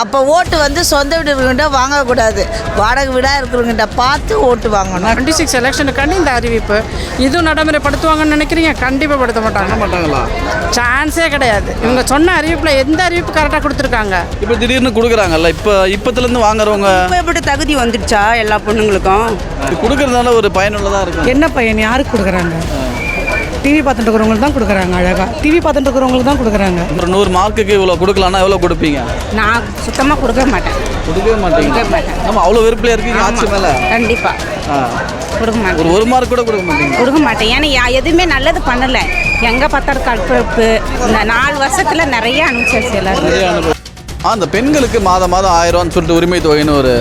அப்போ ஓட்டு வந்து சொந்த வீடு இருக்கிறவங்கிட்ட வாங்கக்கூடாது. வாடகை வீடாக இருக்கிறவங்கிட்ட பார்த்து ஓட்டு வாங்கணும். டுவெண்ட்டி சிக்ஸ் எலெக்ஷனுக்காண்டி இந்த அறிவிப்பு. இதுவும் நடைமுறைப்படுத்துவாங்கன்னு நினைக்கிறீங்க? கண்டிப்பாக படுத்த மாட்டாங்க. மாட்டாங்களா? சான்ஸே கிடையாது. இவங்க சொன்ன அறிவிப்பில் எந்த அறிவிப்பு கரெக்டாக கொடுத்துருக்காங்க? இப்போ திடீர்னு கொடுக்குறாங்கல்ல இப்போ இப்பத்துலேருந்து வாங்குறவங்க இப்போ எப்படி தகுதி வந்துடுச்சா எல்லா பொண்ணுங்களுக்கும்? இது கொடுக்கறதுனால ஒரு பயனுள்ளதாக இருக்கும். என்ன பையன்? யாருக்கு கொடுக்குறாங்க? டிவி பார்த்துட்டு இருக்கிறவங்களுக்கு தான் கொடுக்குறாங்க அழகாக டிவி பார்த்துட்டு இருக்கிறவங்களுக்கு தான் கொடுக்குறாங்க. ஒரு நூறு மார்க்குக்கு இவ்வளோ கொடுக்கலான்னா எவ்வளோ கொடுப்பீங்க? நான் சுத்தமாக கொடுக்க மாட்டேன். கொடுக்கவே மாட்டீங்க. ஆமாம் அவ்வளோ வெறுப்பில் இருக்கீங்க ஆட்சி மேலே? கண்டிப்பாக கொடுக்க மாட்டேன். ஒரு ஒரு மார்க் கூட கொடுக்க மாட்டீங்க? கொடுக்க மாட்டேன். ஏன்னா எதுவுமே நல்லது பண்ணலை. எங்கே பார்த்தாலும் கற்பழிப்பு இந்த நாலு வருஷத்தில் நிறைய அனுப்பிச்சிருச்சு எல்லாரும் அந்த பெண்களுக்கு மாதம் மாதம் ஆயிரம் ரூபான்னு சொல்லிட்டு உரிமை தொகைன்னு ஒரு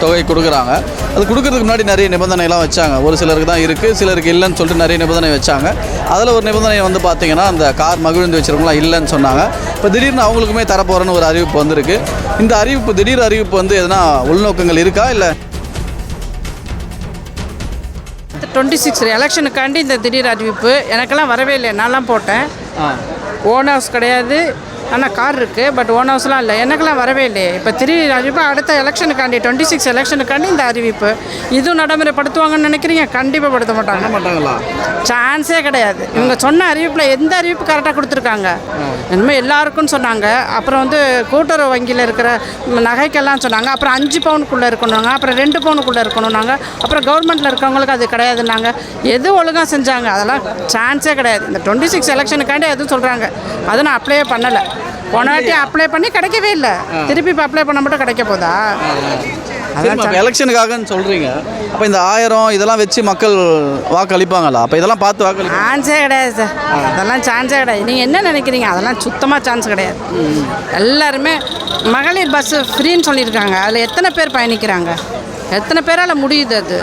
தொகை கொடுக்குறாங்க. அது கொடுக்கறதுக்கு முன்னாடி நிறைய நிபந்தனைலாம் வச்சாங்க. ஒரு சிலருக்கு தான் இருக்குது சிலருக்கு இல்லைன்னு சொல்லிட்டு நிறைய நிபந்தனை வச்சாங்க. அதில் ஒரு நிபந்தனை வந்து பார்த்தீங்கன்னா அந்த கார் மகிழ்ந்து வச்சிருக்கவங்களாம் இல்லைன்னு சொன்னாங்க. இப்போ திடீர்னு அவங்களுக்குமே தரப்போகிறேன்னு ஒரு அறிவிப்பு வந்திருக்கு. இந்த அறிவிப்பு திடீர் அறிவிப்பு வந்து எதனா உள்நோக்கங்கள் இருக்கா இல்லை? டுவெண்ட்டி சிக்ஸ் எலெக்ஷனுக்காண்டி இந்த திடீர் அறிவிப்பு. எனக்கெல்லாம் வரவே இல்லை நான்லாம் போட்டேன். ஓன் ஹவுஸ் கிடையாது. ஆனால் கார் இருக்குது பட் ஓன் ஹவுஸ்லாம் இல்லை. எனக்கெல்லாம் வரவே இல்லையே. இப்போ திடீர் அறிவிப்பு அடுத்த எலெக்ஷனுக்காண்டி டுவெண்ட்டி சிக்ஸ் எலெக்ஷனுக்காண்டி இந்த அறிவிப்பு. இதுவும் நடைமுறைப்படுத்துவாங்கன்னு நினைக்கிறீங்க? கண்டிப்பாக படுத்த மாட்டாங்க. மாட்டாங்களா? சான்ஸே கிடையாது. இவங்க சொன்ன அறிவிப்பில் எந்த அறிவிப்பு கரெக்டாக கொடுத்துருக்காங்க? இனிமேல் எல்லாருக்கும் சொன்னாங்க. அப்புறம் வந்து கூட்டுறவு வங்கியில் இருக்கிற நகைக்கெல்லாம் சொன்னாங்க. அப்புறம் அஞ்சு பவுனுக்குள்ளே இருக்கணுங்க அப்புறம் ரெண்டு பவுனுக்குள்ளே இருக்கணும்னாங்க. அப்புறம் கவர்மெண்ட்டில் இருக்கவங்களுக்கு அது கிடையாதுன்னாங்க. எது ஒழுங்காக செஞ்சாங்க? அதெல்லாம் சான்ஸே கிடையாது. இந்த டுவெண்ட்டி சிக்ஸ் எலெக்ஷனுக்காண்டி எதுவும் சொல்கிறாங்க அதை நான் அப்ளையே பண்ணலை. போன வாட்டி அப்ளை பண்ணி கிடைக்கவே இல்லை. திருப்பி இப்போ அப்ளை பண்ண மட்டும் கிடைக்க போதா? அதான் எலெக்ஷனுக்காகன்னு சொல்கிறீங்க அப்போ இந்த ஆயிரம் இதெல்லாம் வச்சு மக்கள் வாக்களிப்பாங்களா? அப்போ இதெல்லாம் பார்த்து வாக்களிப்பாங்க சான்ஸே கிடையாது சார் அதெல்லாம் சான்ஸே கிடையாது. நீங்கள் என்ன நினைக்கிறீங்க? அதெல்லாம் சுத்தமாக சான்ஸ் கிடையாது. எல்லாருமே மகளிர் பஸ்ஸு ஃப்ரீன்னு சொல்லியிருக்காங்க. அதில் எத்தனை பேர் பயணிக்கிறாங்க? எத்தனை பேரால் முடியுது அது?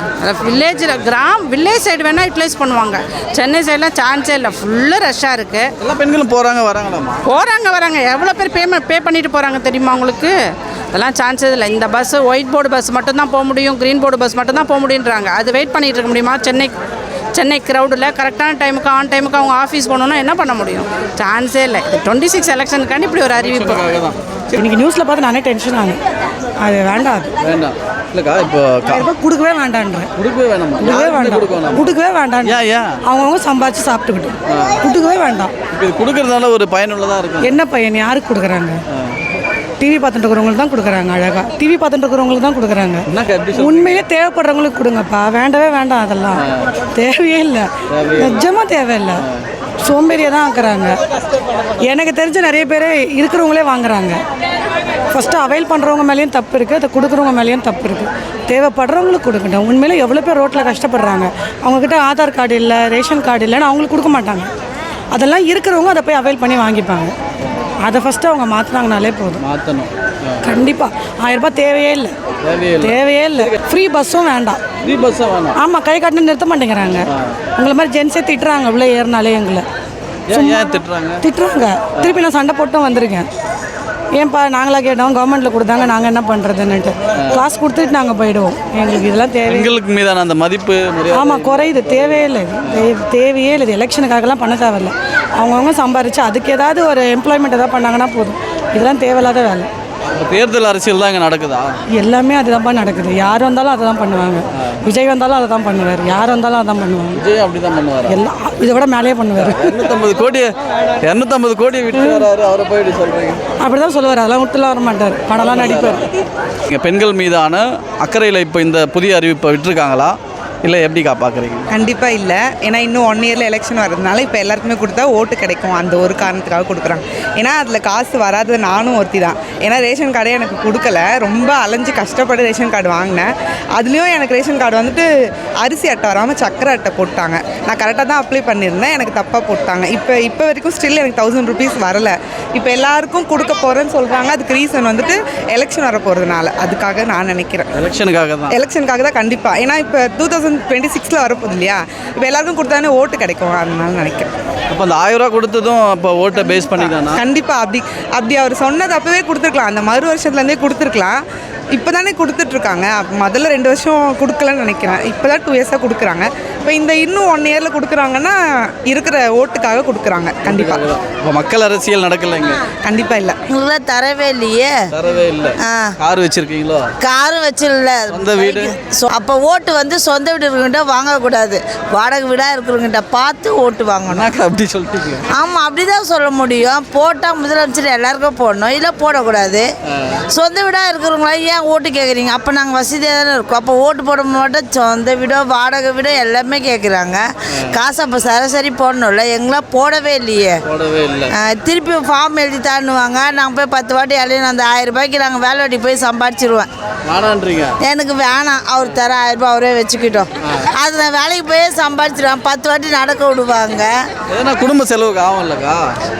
வில்லேஜில் கிராம் வில்லேஜ் சைடு வேணால் யூட்டிலைஸ் பண்ணுவாங்க. சென்னை சைடெலாம் சான்ஸே இல்லை. ஃபுல்லாக ரஷ்ஷாக இருக்குது எல்லா பெண்களும் போகிறாங்க வராங்களாமா போகிறாங்க வராங்க. எவ்வளோ பேர் பேமெண்ட் பே பண்ணிட்டு போகிறாங்க தெரியுமா உங்களுக்கு? அதெல்லாம் சான்ஸே இல்லை. இந்த பஸ்ஸு ஒயிட் போர்டு பஸ் மட்டும்தான் போக முடியும் க்ரீன் போர்டு பஸ் மட்டும்தான் போக முடியுன்றாங்க. அது வெயிட் பண்ணிட்டு இருக்க முடியுமா? சென்னை சென்னை க்ரௌடில் கரெக்டான டைமுக்கு ஆன் டைமுக்கு அவங்க ஆஃபீஸ் போகணுன்னா என்ன பண்ண முடியும்? சான்ஸே இல்லை. டுவெண்ட்டி சிக்ஸ் எலெக்ஷனுக்காண்டி இப்படி ஒரு அறிவிப்பு. தான் இன்னைக்கு நியூஸில் பார்த்து நானே டென்ஷன் ஆனேன். அது வேண்டாம். வேண்டாம். இல்லைக்கா இப்போ ரூபாய் கொடுக்கவே வேண்டான்றேன். கொடுக்கவே வேணாமா. கொடுக்கவே வேண்டாம். கொடுக்க வேணாமா? கொடுக்கவே வேண்டாம். ஏன் ஏன் அவங்கவுங்க சம்பாதிச்சு சாப்பிட்டுக்கிட்டு. கொடுக்கவே வேண்டாம். இது கொடுக்கறதுனால ஒரு பயனுள்ளதாக இருக்கும். என்ன பையன்? யாருக்கு கொடுக்குறாங்க? டிவி பார்த்துட்டு இருக்கிறவங்களுக்கு தான் கொடுக்குறாங்க அழகாக டிவி பார்த்துட்டு இருக்கிறவங்களுக்கு தான் கொடுக்குறாங்க. உண்மையிலே தேவைப்படுறவங்களுக்கு கொடுங்கப்பா. வேண்டவே வேண்டாம் அதெல்லாம். தேவையே இல்லை. நிஜமாக தேவையில்லை. சோம்பேறியை தான் ஆக்குறாங்க. எனக்கு தெரிஞ்ச நிறைய பேர் இருக்கிறவங்களே வாங்குறாங்க. ஃபஸ்ட்டு அவைல் பண்ணுறவங்க மேலேயும் தப்பு இருக்குது அதை கொடுக்குறவங்க மேலேயும் தப்பு இருக்குது தேவைப்படுறவங்களுக்கு கொடுக்கட்டும். உண்மையிலே எவ்வளோ பேர் ரோட்டில் கஷ்டப்படுறாங்க. அவங்கக்கிட்ட ஆதார் கார்டு இல்லை ரேஷன் கார்டு இல்லைன்னு அவங்களுக்கு கொடுக்க மாட்டாங்க. அதெல்லாம் இருக்கிறவங்க அதை போய் அவைல் பண்ணி வாங்கிப்பாங்க. அதை ஃபஸ்ட்டு அவங்க மாற்றினாங்கனாலே போதும். மாற்றணும் கண்டிப்பாக ஆயிரம் ரூபாய் தேவையே இல்லை. தேவையே இல்லை. ஃப்ரீ பஸ்ஸும் வேண்டாம். ஃப்ரீ பஸ்ஸாக வேணாம். ஆமாம் கை காட்டினு நிறுத்த மாட்டேங்கிறாங்க. உங்களை மாதிரி ஜென்ஸே திட்டுறாங்க உள்ள ஏறினாலே எங்களை. திட்டுறாங்க? திட்டுறாங்க. திருப்பி நான் சண்டை போட்டும் வந்திருக்கேன். ஏன்பா நாங்களா கேட்டோம் கவர்மெண்ட்டில் கொடுத்தாங்க நாங்கள் என்ன பண்ணுறதுன்னுட்டு காசு கொடுத்துட்டு நாங்கள் போயிடுவோம். எங்களுக்கு இதெல்லாம் தேவை பெண்களுக்கு மீதான அந்த மதிப்பு ஆமாம் குறையுது. தேவையே இல்லை. தேவையே இல்லை. இது எலெக்ஷனுக்காகலாம் பண்ண தேவையில்ல. அவங்கவுங்க சம்பாரிச்சு அதுக்கு ஏதாவது ஒரு எம்ப்ளாய்மெண்ட் ஏதாவது பண்ணாங்கன்னா போதும். இதெல்லாம் தேவையில்லாத வேலை. தேர்தல் அரசியல் தான் இங்கே நடக்குதா? எல்லாமே அதுதான்ப்பா நடக்குது. யார் வந்தாலும் அதை தான் பண்ணுவாங்க. விஜய் வந்தாலும் அதை தான் பண்ணுவார். யார் வந்தாலும் அதை தான் பண்ணுவாங்க. விஜய் அப்படி தான் பண்ணுவார்? எல்லாம் இதை விட மேலேயே பண்ணுவார். இரநூத்தம்பது கோடி இரநூத்தம்பது கோடி விட்டு வராரு. அவரை போயிட்டு சொல்கிறீங்க அப்படி தான் சொல்லுவார். அதெல்லாம் விட்டுலாம் வர மாட்டார். படம்லாம் நடிப்பார். இங்கே பெண்கள் மீதான அக்கறையில் இப்போ இந்த புதிய அறிவிப்பை விட்டுருக்காங்களா? இல்லை எப்படிக்கா பார்க்குறீங்க கண்டிப்பாக இல்லை. ஏன்னா இன்னும் ஒன் இயரில் எலெக்ஷன் வரதுனால இப்போ எல்லாருக்குமே கொடுத்தா ஓட்டு கிடைக்கும். அந்த ஒரு காரணத்துக்காக கொடுக்குறாங்க. ஏன்னா அதில் காசு வராதது நானும் ஒருத்தி தான். ஏன்னா ரேஷன் கார்டே எனக்கு கொடுக்கல. ரொம்ப அலைஞ்சு கஷ்டப்பட்டு ரேஷன் கார்டு வாங்கினேன். அதுலேயும் எனக்கு ரேஷன் கார்டு வந்துட்டு அரிசி அட்டை வராமல் சக்கரை அட்டை போட்டாங்க. நான் கரெக்டாக தான் அப்ளை பண்ணியிருந்தேன். எனக்கு தப்பாக போட்டாங்க. இப்போ இப்போ வரைக்கும் ஸ்டில் எனக்கு தௌசண்ட் ருபீஸ் வரல. இப்போ எல்லாருக்கும் கொடுக்க போகிறேன்னு சொல்கிறாங்க அதுக்கு ரீசன் வந்துட்டு எலெக்ஷன் வர போகிறதுனால அதுக்காக நான் நினைக்கிறேன். எலெக்ஷனுக்காக தான். எலெக்ஷனுக்காக தான் கண்டிப்பாக ஏன்னா இப்போ டூ தௌசண்ட் டுவெண்ட்டி சிக்ஸில் வரப்போகுது இல்லையா? இப்போ எல்லாருக்கும் கொடுத்தானே ஓட்டு கிடைக்கும் அதனால நினைக்கிறேன். அப்போ அந்த ஆயிரம் ரூபா கொடுத்ததும் இப்போ ஓட்டை பேஸ் பண்ணி தானா கண்டிப்பாக அப்படி அப்படி அவர் சொன்னது அப்போவே கொடுத்துருக்கலாம். அந்த மறு வருஷத்துலேருந்தே கொடுத்துருக்கலாம். இப்போ தானே கொடுத்துட்ருக்காங்க முதல்ல ரெண்டு வருஷம் கொடுக்கலன்னு நினைக்கிறேன். இப்போ தான் டூ இயர்ஸாக கொடுக்குறாங்க. இப்போ இந்த இன்னும் ஒன் இயரில் கொடுக்குறாங்கன்னா இருக்கிற ஓட்டுக்காக கொடுக்குறாங்க கண்டிப்பாக இப்போ மக்கள் அரசியல் நடக்கலைங்க கண்டிப்பாக இல்லை. எங்களுக்குலாம் தரவே இல்லையே. தரவே இல்லை. ஆ. கார் வச்சிருக்கீங்களோ? காரும் வச்சிடல சொந்த வீடு? அப்போ ஓட்டு வந்து சொந்த வீடு இருக்கிறவங்கிட்ட வாங்கக்கூடாது வாடகை வீடாக இருக்கிறவங்கிட்ட பார்த்து ஓட்டு வாங்கணும். அப்படி சொல்லிட்டீங்க ஆமாம் அப்படி தான் சொல்ல முடியும். போட்டால் முதலமைச்சர் எல்லாருக்கும் போடணும். இல்லை போடக்கூடாது. சொந்த வீடாக இருக்கிறவங்களா ஏன் ஓட்டு கேட்குறீங்க அப்போ நாங்கள் வசதியாக தானே இருக்கோம். அப்போ ஓட்டு போட மாட்டோம். சொந்த வீடோ வாடகை வீடோ எல்லாமே கேட்குறாங்க காசு அப்போ சராசரி போடணும்ல எங்களாம் போடவே இல்லையே. போடவே இல்லை. திருப்பி ஃபார்ம் எழுதி தாண்டுவாங்க நாங்கள் போய் பத்து வாட்டி அலையணும் அந்த ஆயிரம் ரூபாய்க்கு நாங்கள் வேலை வாட்டி போய் சம்பாதிச்சிருவேன் எனக்கு வேணாம். அவர் தர ஆயிரம் ரூபாய் அவரே வச்சுக்கிட்டோம். அது நான் வேலைக்கு போய் சம்பாதிச்சிருவேன் பத்து வாட்டி நடக்க விடுவாங்க. குடும்ப செலவுக்கு ஆகும் இல்லைக்கா?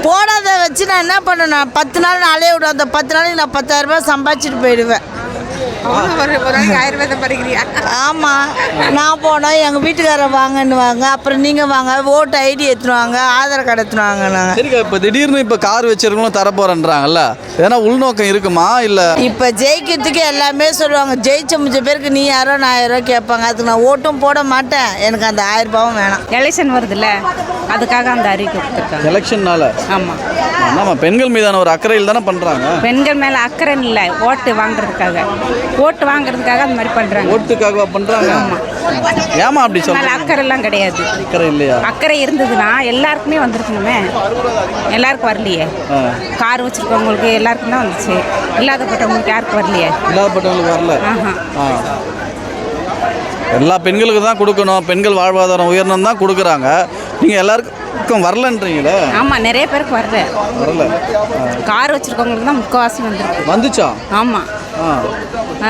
போடாத வச்சு நான் என்ன பண்ணணும் பத்து நாள் நாளே விடுவேன். அந்த பத்து நாளைக்கு நான் பத்தாயிரம் ரூபாய் சம்பாதிச்சிட்டு போயிடுவேன். ஆயிரம் ரூபாய் படிக்கிறியா? ஆமாம் நான் போனால் எங்கள் வீட்டுக்காரர் வாங்கன்னுவாங்க. அப்புறம் நீங்கள் வாங்க ஓட்டு ஐடி எடுத்துனுவாங்க ஆதார் கார்டு எடுத்துனுவாங்க நாங்கள் சரிக்கா இப்போ திடீர்னு இப்போ கார் வச்சிருக்கணும் தர போறேன்றாங்கல்ல ஏன்னா உள்நோக்கம் இருக்குமா இல்லை? இப்போ ஜெயிக்கிறதுக்கு எல்லாமே சொல்லுவாங்க. ஜெயிச்ச முடிஞ்ச பேருக்கு நீ யாரோ நான் யாரோ கேட்பாங்க. அதுக்கு நான் ஓட்டும் போட மாட்டேன். எனக்கு அந்த ஆயிரம் ரூபாவும் வேணாம். எலெக்ஷன் வருதுல்ல? அதுக்காக அந்த அறிக்கை கொடுத்துருக்காங்க. எலெக்ஷன்னால ஆமாம் நம்ம பெண்கள் மீதான ஒரு அக்கறையில் தானே பண்ணுறாங்க பெண்கள் மேலே அக்கறை இல்லை. ஓட்டு வாங்குறதுக்காக. ஓட்டு வாங்குறதுக்காக அந்த மாதிரி பண்ணுறாங்க ஓட்டுக்காகவா பண்ணுறாங்க ஏமா அப்படி சொல்றாங்க? அக்கறைலாம் கிடையாது. அக்கறை இல்லையா? அக்கறை இருந்ததுன்னா எல்லாருக்குமே வந்திருக்கணுமே. எல்லாருக்கும் வரலையே. கார் வச்சுருக்கவங்களுக்கு எல்லாருக்கும் தான் வந்துச்சு. இல்லாதப்பட்டவங்களுக்கு யாருக்கும் வரலையே. இல்லாதப்பட்டவங்களுக்கு வரல. எல்லா பெண்களுக்கு தான் கொடுக்கணும். பெண்கள் வாழ்வாதாரம் உயரணும் தான் கொடுக்குறாங்க. நீங்கள் எல்லாருக்கும் வரலன்றீங்களே? ஆமாம் நிறைய பேருக்கு வரல. வரல. கார் வச்சுருக்கவங்களுக்கு தான் முக்கால்வாசி வந்திருக்கு. வந்துச்சா? ஆமாம்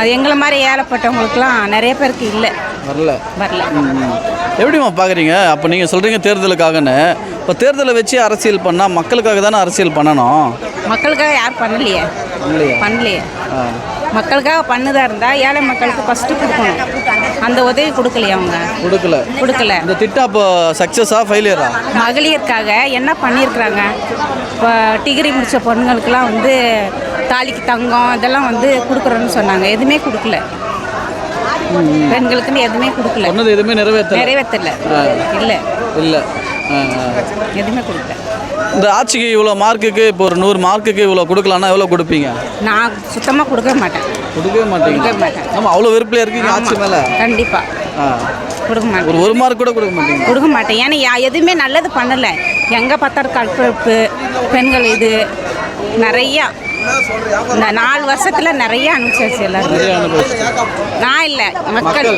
எங்களை மாதிரி ஏழைப்பட்டவங்களுக்குலாம் நிறைய பேருக்கு இல்லை. வரல. வரல. ம். எப்படிம்மா பார்க்குறீங்க? அப்போ நீங்கள் சொல்கிறீங்க தேர்தலுக்காகன்னு. இப்போ தேர்தலை வச்சு அரசியல் பண்ணால் மக்களுக்காக தானே அரசியல் பண்ணணும்? மக்களுக்காக யார் பண்ணலையே? பண்ணலையா? பண்ணலையே. மக்களுக்காக பண்ணதா இருந்தால் ஏழை மக்களுக்கு ஃபஸ்ட்டு கொடுக்கணும். அந்த உதவி கொடுக்கலையே அவங்க? கொடுக்கல. கொடுக்கல. இந்த திட்டம் அப்போ சக்ஸஸா ஃபெயிலியரா மகளிருக்காக என்ன பண்ணியிருக்கிறாங்க? இப்போ டிகிரி முடித்த பொண்ணுங்களுக்கெல்லாம் வந்து தாலிக்கு தங்கம் இதெல்லாம் வந்து கொடுக்குறோன்னு சொன்னாங்க. எதுவுமே கொடுக்கல. பெண்களுக்குன்னு எதுவுமே கொடுக்கல. எதுவுமே நிறைவேற்றல? நிறைவேற்றல. இல்லை. இல்லை. எதுவுமே கொடுக்கல. இந்த ஆட்சிக்கு இவ்வளோ மார்க்குக்கு இப்போ ஒரு நூறு மார்க்குக்கு இவ்வளோ கொடுக்கலான்னா எவ்வளோ கொடுப்பீங்க? நான் சுத்தமாக கொடுக்க மாட்டேன். கொடுக்கவே மாட்டீங்க. கொடுக்க மாட்டேன். நம்ம அவ்வளோ வெறுப்பில் இருக்கீங்க ஆட்சி மேலே. கண்டிப்பாக ஆ. கொடுக்க மாட்டேன். ஒரு ஒரு மார்க் கூட கொடுக்க மாட்டீங்க. கொடுக்க மாட்டேன். ஏன்னா யா- எதுவுமே நல்லது பண்ணலை. எங்கே பார்த்தாலும் கற்பழிப்பு பெண்கள் இது நிறையா இந்த நாலு வருஷத்தில் நிறைய அனுப்பிச்சாச்சு எல்லாரும் நான் இல்லை மக்கள்.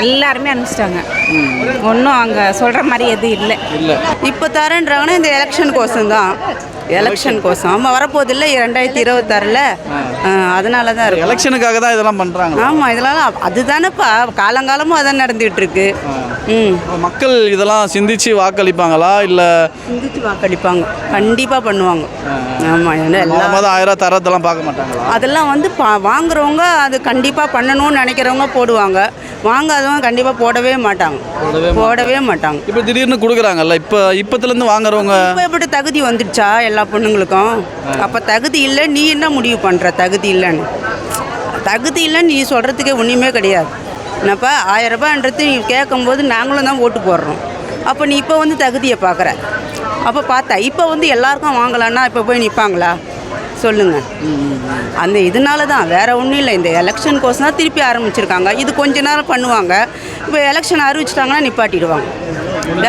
எல்லாருமே அனுப்பிச்சிட்டாங்க. ஒன்றும் அங்கே சொல்கிற மாதிரி எதுவும் இல்லை. இல்லை. இப்போ தரேன்றாங்கன்னா இந்த எலெக்ஷன் கோசம் தான் எலெக்ஷன் கோசம். ஆமாம் வரப்போகுது இல்லை ரெண்டாயிரத்தி இருபத்தாறில் அதனால தான் இருக்கும் எலெக்ஷனுக்காக தான் இதெல்லாம் பண்ணுறாங்க ஆமாம் இதெல்லாம் அதுதானேப்பா காலங்காலமும் அதான் நடந்துகிட்டு இருக்கு ம். மக்கள் இதெல்லாம் சிந்திச்சு வாக்களிப்பாங்களா? இல்லை சிந்திச்சு வாக்களிப்பாங்க. கண்டிப்பாக பண்ணுவாங்க. ஆமாம் ஏன்னா எல்லா மாதம் மாதம் ஆயிரம் தரத்தெல்லாம் பார்க்க மாட்டாங்களா? அதெல்லாம் வந்து பா வாங்குறவங்க அது கண்டிப்பாக பண்ணணும்னு நினைக்கிறவங்க போடுவாங்க. வாங்காதவங்க கண்டிப்பாக போடவே மாட்டாங்க. போடவே மாட்டாங்க. இப்போ திடீர்னு கொடுக்குறாங்கல்ல இப்போ இப்போத்துலேருந்து வாங்குறவங்க இப்போ எப்படி தகுதி வந்துடுச்சா எல்லா பொண்ணுங்களுக்கும். அப்போ தகுதி இல்லை நீ என்ன முடிவு பண்ணுற தகுதி இல்லைன்னு. தகுதி இல்லைன்னு நீ சொல்கிறதுக்கே ஒன்றுமே கிடையாது. என்னப்பா ஆயிரம் ரூபான்றது நீ கேட்கும்போது நாங்களும் தான் ஓட்டு போடுறோம். அப்போ நீ இப்போ வந்து தகுதியை பார்க்குற அப்போ பார்த்தா இப்போ வந்து எல்லாருக்கும் வாங்கலான்னா இப்போ போய் நிற்பாங்களா சொல்லுங்கள் அந்த இதனால தான் வேற ஒன்றும் இல்லை. இந்த எலெக்ஷன் கோசம் தான் திருப்பி ஆரம்பிச்சிருக்காங்க. இது கொஞ்ச நேரம் பண்ணுவாங்க. இப்போ எலெக்ஷன் அறிவிச்சிட்டாங்கன்னா நிப்பாட்டிடுவாங்க.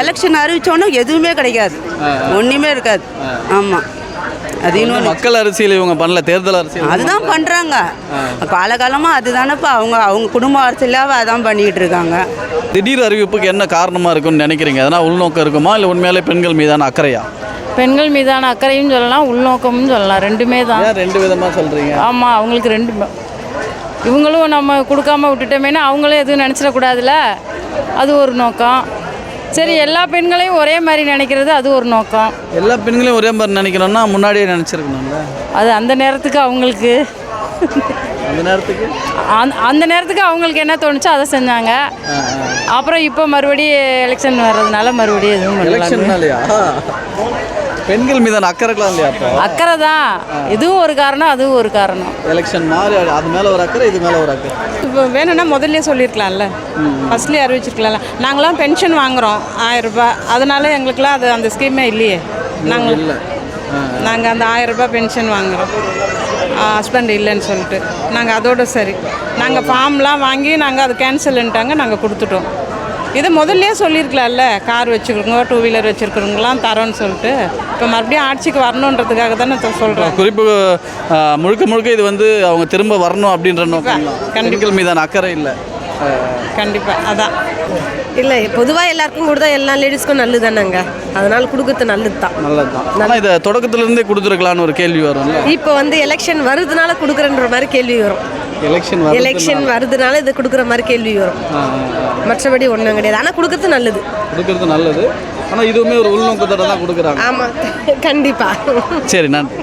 எலெக்ஷன் அறிவிச்சோன்னே எதுவுமே கிடைக்காது. ஒன்றுமே இருக்காது. ஆமாம் அது மக்கள் அரசியல் இவங்க பண்ணல தேர்தல் அரசியல். அதுதான் பண்ணுறாங்க காலகாலமாக அதுதானப்பா அவங்க அவங்க குடும்ப அரசியலாக அதான் பண்ணிக்கிட்டு இருக்காங்க. திடீர் அறிவிப்புக்கு என்ன காரணமாக இருக்கும்னு நினைக்கிறீங்க? எதனா உள்நோக்கம் இருக்குமா? இல்லை உண்மையிலே பெண்கள் மீதான அக்கறையா? பெண்கள் மீதான அக்கறையும் சொல்லலாம் உள்நோக்கமும் சொல்லலாம். ரெண்டுமே தான். ஏன் ரெண்டு விதமாக சொல்கிறீங்க ஆமாம் அவங்களுக்கு ரெண்டு இவங்களும் நம்ம கொடுக்காம விட்டுட்டோமேனா அவங்களும் எதுவும் நினச்சிடக்கூடாதுல அது ஒரு நோக்கம். சரி எல்லா பெண்களையும் ஒரே மாதிரி நினைக்கிறது அது ஒரு நோக்கம். எல்லா பெண்களையும் ஒரே மாதிரி நினைக்கணும்னா முன்னாடியே நினச்சிருக்கணும்ல. அது அந்த நேரத்துக்கு அவங்களுக்கு. அந்த நேரத்துக்கு? அந்த நேரத்துக்கு அவங்களுக்கு என்ன தோணுச்சோ அதை செஞ்சாங்க. அப்புறம் இப்போ மறுபடியும் எலெக்ஷன் வர்றதுனால மறுபடியும் எதுவும் பெண்கள் மீதான அக்கறைக்கலாம் இல்லையா அக்கறை தான். இதுவும் ஒரு காரணம் அதுவும் ஒரு காரணம். எலெக்ஷன் மாறி அது மேலே ஒரு அக்கறை இது மேலே ஒரு அக்கறை. இப்போ வேணும்னா முதல்ல சொல்லியிருக்கலாம்ல. ஃபஸ்ட்லேயே அறிவிச்சிருக்கலாம்ல. நாங்களாம் பென்ஷன் வாங்குகிறோம் ஆயிரம் ரூபாய். அதனால எங்களுக்குலாம் அது அந்த ஸ்கீமே இல்லையே. நாங்கள் இல்லை நாங்கள் அந்த ஆயிரம் ரூபாய் பென்ஷன் வாங்குகிறோம் ஹஸ்பண்ட் இல்லைன்னு சொல்லிட்டு. நாங்கள் அதோட சரி. நாங்கள் ஃபார்ம்லாம் வாங்கி நாங்கள் அது கேன்சல்ன்ட்டாங்க நாங்கள் கொடுத்துட்டோம். இது முதல்லயே சொல்லியிருக்கலாம்ல கார் வச்சுருக்கோங்க டூ வீலர் வச்சுருக்கிறவங்களாம் தரோன்னு சொல்லிட்டு. இப்போ மறுபடியும் ஆட்சிக்கு வரணுன்றதுக்காக தானே சொல்கிறேன் குறிப்பு முழுக்க முழுக்க இது வந்து அவங்க திரும்ப வரணும் அப்படின்ற நோக்கம் பெண்கள் மீதான அக்கறை இல்லை. கண்டிப்பாக அதான். இல்லை பொதுவாக எல்லாருக்கும் கொடுத்தா எல்லா லேடிஸ்க்கும் நல்லது தானேங்க அதனால கொடுக்கறது நல்லது தான் நல்லது தான் ஆனால் இதை தொடக்கத்துலேருந்தே கொடுத்துருக்கலான்னு ஒரு கேள்வி வரும்ல? இப்போ வந்து எலெக்ஷன் வருதுனால கொடுக்குறன்ற மாதிரி கேள்வி வரும். எலெக்ஷன் எலெக்ஷன் வருதுனால இது கொடுக்குற மாதிரி கேள்வி வரும். மற்றபடி ஒன்றும் கிடையாது. ஆனால் கொடுக்கறது நல்லது. கொடுக்கறது நல்லது. ஆனால் இதுவுமே ஒரு உள்நோக்கத்தோட தான் கொடுக்குறாங்க. ஆமாம் கண்டிப்பாக சரி நன்றி